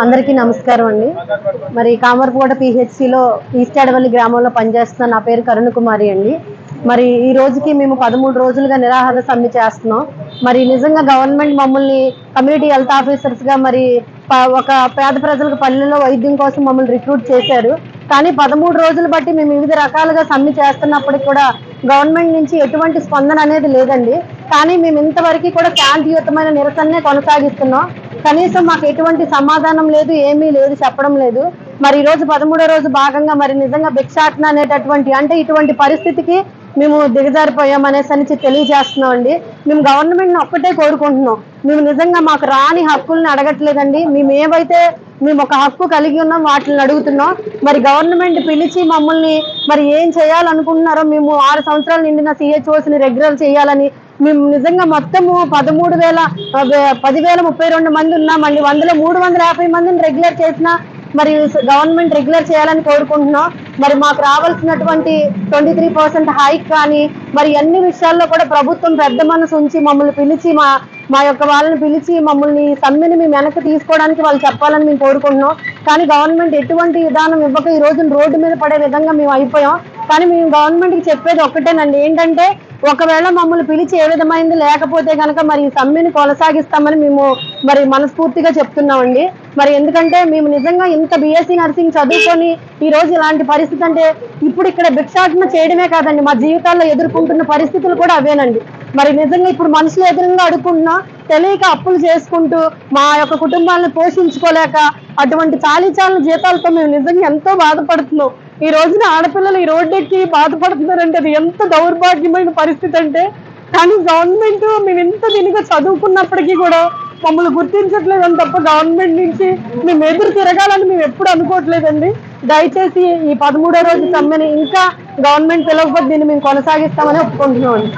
అందరికీ నమస్కారం అండి. మరి కామర్కోట పిహెచ్సిలో ఈస్ట్ అడవల్లి గ్రామంలో పనిచేస్తున్న నా పేరు కరుణ్ కుమారి అండి. మరి ఈ రోజుకి మేము పదమూడు రోజులుగా నిరాహార సమ్మె చేస్తున్నాం. మరి నిజంగా గవర్నమెంట్ మమ్మల్ని కమ్యూనిటీ హెల్త్ ఆఫీసర్స్గా మరి ఒక పేద ప్రజలకు పల్లెల్లో వైద్యం కోసం మమ్మల్ని రిక్రూట్ చేశారు. కానీ పదమూడు రోజులు బట్టి మేము వివిధ రకాలుగా సమ్మె చేస్తున్నప్పటికి కూడా గవర్నమెంట్ నుంచి ఎటువంటి స్పందన అనేది లేదండి. కానీ మేము ఇంతవరకు కూడా శాంతియుతమైన నిరసననే కొనసాగిస్తున్నాం. కనీసం మాకు ఎటువంటి సమాధానం లేదు ఏమీ లేదు చెప్పడం లేదు. మరి ఈ రోజు పదమూడో రోజు భాగంగా మరి నిజంగా భిక్షాటన అనేటటువంటి అంటే ఇటువంటి పరిస్థితికి మేము దిగజారిపోయాం అనేసి అని తెలియజేస్తున్నాం అండి మేము గవర్నమెంట్ ఒక్కటే కోరుకుంటున్నాం. మేము నిజంగా మాకు రాని హక్కుల్ని అడగట్లేదండి. మేము ఏవైతే మేము ఒక హక్కు కలిగి ఉన్నాం వాటిని అడుగుతున్నాం. మరి గవర్నమెంట్ పిలిచి మమ్మల్ని మరి ఏం చేయాలనుకుంటున్నారో మేము ఆరు సంవత్సరాలు నిండిన సిహెచ్ఓస్ని రెగ్యులర్ చేయాలని మేము నిజంగా మొత్తము పదమూడు వేల పదివేల ముప్పై రెండు మంది ఉన్నామండి. వందలో మూడు వందల యాభై మందిని రెగ్యులర్ చేసిన మరి గవర్నమెంట్ రెగ్యులర్ చేయాలని కోరుకుంటున్నాం. మరి మాకు రావాల్సినటువంటి ట్వంటీ త్రీ పర్సెంట్ హైక్ కానీ మరి అన్ని విషయాల్లో కూడా ప్రభుత్వం పెద్ద మనసు ఉంచి మమ్మల్ని పిలిచి మా మా యొక్క వాళ్ళని పిలిచి మమ్మల్ని సమ్మెని మేము వెనక్కి తీసుకోవడానికి వాళ్ళు చెప్పాలని మేము కోరుకుంటున్నాం. కానీ గవర్నమెంట్ ఎటువంటి విధానం ఇవ్వక ఈ రోజున రోడ్డు మీద పడే విధంగా మేము అయిపోయాం. కానీ మేము గవర్నమెంట్కి చెప్పేది ఒక్కటేనండి. ఏంటంటే ఒకవేళ మమ్మల్ని పిలిచి ఏ విధమైంది లేకపోతే కనుక మరి ఈ సమ్మెని కొనసాగిస్తామని మేము మరి మనస్ఫూర్తిగా చెప్తున్నామండి. మరి ఎందుకంటే మేము నిజంగా ఇంత బీఎస్సీ నర్సింగ్ చదువుకొని ఈ రోజు ఇలాంటి పరిస్థితి అంటే ఇప్పుడు ఇక్కడ భిక్షాటన చేయడమే కాదండి మా జీవితాల్లో ఎదుర్కొంటున్న పరిస్థితులు కూడా అవేనండి. మరి నిజంగా ఇప్పుడు మనుషులు ఎదురుగా అడుగుకుంటున్నా తెలియక అప్పులు చేసుకుంటూ మా యొక్క కుటుంబాలను పోషించుకోలేక అటువంటి చాలీ చాలని జీతాలతో మేము నిజంగా ఎంతో బాధపడుతున్నాం. ఈ రోజున ఆడపిల్లలు ఈ రోడ్డెక్కి బాధపడుతున్నారంటే అది ఎంత దౌర్భాగ్యమైన పరిస్థితి అంటే కానీ గవర్నమెంట్ మేము ఎంత దీనిగా చదువుకున్నప్పటికీ కూడా మమ్మల్ని గుర్తించట్లేదని తప్ప గవర్నమెంట్ నుంచి మేము ఎదురు తిరగాలని మేము ఎప్పుడు అనుకోవట్లేదండి. దయచేసి ఈ పదమూడో రోజు సమ్మెని ఇంకా గవర్నమెంట్ పిలవకపోతే దీన్ని మేము కొనసాగిస్తామని ఒప్పుకుంటున్నాం అండి